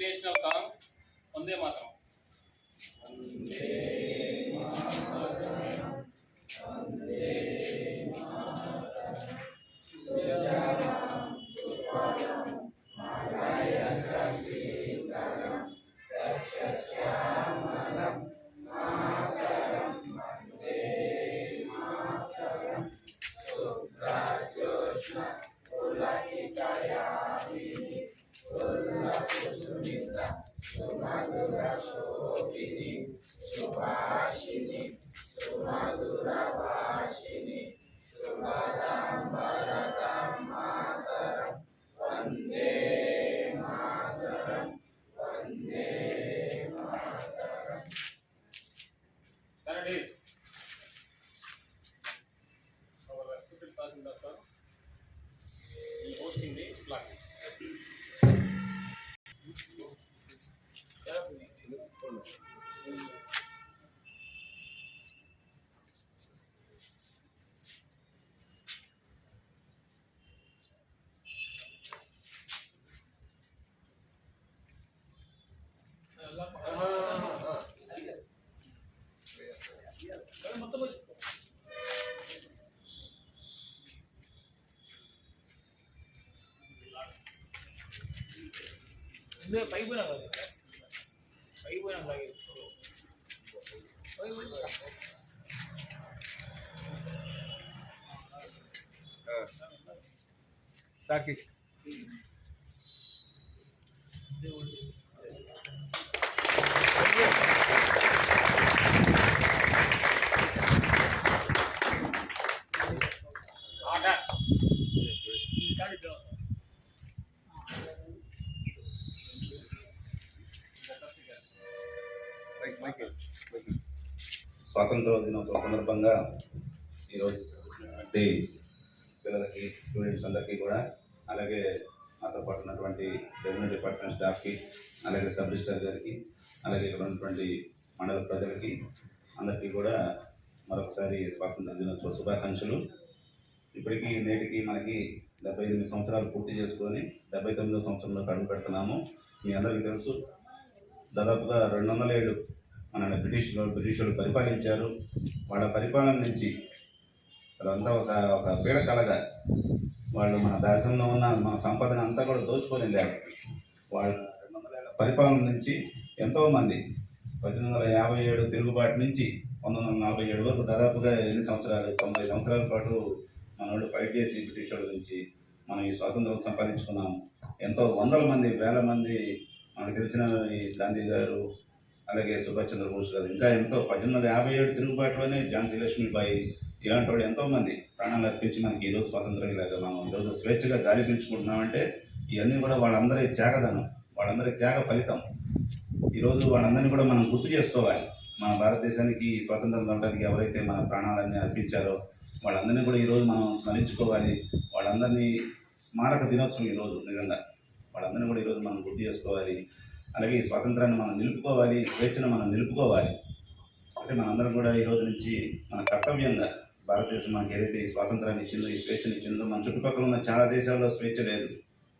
National song వందే మాత్రం शोभिनि सुभाषिनि सुमधुरभाषिनि सुभदां वरदां मातरं वन्दे मातरं वन्दे मातरम् இந்த பைப்பு நாங்கள் பைப்பு நாங்கள் சாக்கி. స్వాతంత్ర దినోత్సవ సందర్భంగా ఈరోజు అంటే పిల్లలకి స్టూడెంట్స్ అందరికీ కూడా అలాగే నాతో పాటు ఉన్నటువంటి రెవెన్యూ డిపార్ట్మెంట్ స్టాఫ్కి అలాగే సబ్ రిజిస్టర్ గారికి అలాగే ఇక్కడ ఉన్నటువంటి మండల ప్రజలకి అందరికీ కూడా మరొకసారి స్వాతంత్ర దినోత్సవ శుభాకాంక్షలు. ఇప్పటికీ నేటికి మనకి డెబ్బై ఎనిమిది సంవత్సరాలు పూర్తి చేసుకొని డెబ్బై తొమ్మిదో సంవత్సరంలో కడుగు పెడుతున్నాము. మీ అందరికీ తెలుసు దాదాపుగా రెండు వందల ఏడు మన బ్రిటిష్ బ్రిటిషులు పరిపాలించారు. వాళ్ళ పరిపాలన నుంచి వాళ్ళంతా ఒక ఒక పీడ కలగా వాళ్ళు మన దేశంలో ఉన్న మన సంపదను అంతా కూడా దోచుకొని వెళ్ళారు. వాళ్ళ రెండు వందల ఏళ్ళ పరిపాలన నుంచి ఎంతోమంది పద్దెనిమిది వందల యాభై ఏడు తిరుగుబాటు నుంచి పంతొమ్మిది వందల నలభై ఏడు వరకు దాదాపుగా ఎన్ని సంవత్సరాలు తొంభై సంవత్సరాల పాటు మన వాళ్ళు ఫైట్ చేసి బ్రిటిష్ వాళ్ళ నుంచి మనం ఈ స్వాతంత్రం సంపాదించుకున్నాం ఎంతో వందల మంది వేల మంది మనకు తెలిసిన ఈ గాంధీ గారు అలాగే సుభాష్ చంద్రబోస్ గారు. ఇంకా ఎంతో పద్దెనిమిది వందల యాభై ఏడు తిరుగుబాటులోనే ఝాన్సీ లక్ష్మీబాయి ఇలాంటి వాళ్ళు ఎంతో మంది ప్రాణాలు అర్పించి మనకి ఈరోజు స్వాతంత్రం ఇలాగా మనం ఈరోజు స్వేచ్ఛగా గాలి పీల్చుకుంటున్నామంటే ఇవన్నీ కూడా వాళ్ళందరి త్యాగదనం వాళ్ళందరి త్యాగ ఫలితం. ఈరోజు వాళ్ళందరినీ కూడా మనం గుర్తు చేసుకోవాలి. మన భారతదేశానికి ఈ స్వాతంత్రం రావడానికి ఎవరైతే మన ప్రాణాలన్నీ అర్పించారో వాళ్ళందరినీ కూడా ఈరోజు మనం స్మరించుకోవాలి. వాళ్ళందరినీ స్మారక దినోత్సవం ఈరోజు నిజంగా. వాళ్ళందరినీ కూడా ఈరోజు మనం గుర్తు చేసుకోవాలి. అలాగే ఈ స్వాతంత్రాన్ని మనం నిలుపుకోవాలి స్వేచ్ఛను మనం నిలుపుకోవాలి. అంటే మనందరం కూడా ఈ రోజు నుంచి మన కర్తవ్యంగా భారతదేశం మనకి ఏదైతే ఈ స్వాతంత్రాన్ని ఇచ్చిందో ఈ స్వేచ్ఛను ఇచ్చిందో మన చుట్టుపక్కల ఉన్న చాలా దేశాల్లో స్వేచ్ఛ లేదు.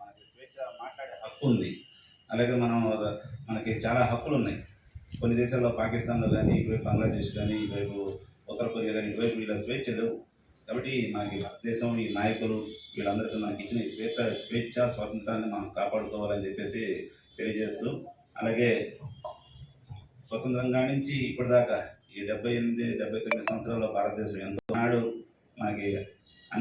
మనకి స్వేచ్ఛ మాట్లాడే హక్కు ఉంది. అలాగే మనం మనకి చాలా హక్కులు ఉన్నాయి. కొన్ని దేశాల్లో పాకిస్తాన్లో కానీ ఇటువైపు బంగ్లాదేశ్ కానీ ఇటువైపు ఉత్తర కొరియా కానీ ఇటువైపు ఇలా స్వేచ్ఛ లేవు. కాబట్టి మనకి భారతదేశం ఈ నాయకులు వీళ్ళందరికీ మనకి ఇచ్చిన ఈ స్వేచ్ఛ స్వేచ్ఛ స్వాతంత్రాన్ని మనం కాపాడుకోవాలని చెప్పేసి తెలియజేస్తూ అలాగే స్వతంత్రంగా నుంచి ఇప్పటిదాకా ఈ డెబ్బై ఎనిమిది డెబ్బై తొమ్మిది సంవత్సరాల్లో భారతదేశం ఎంతో నాడు మనకి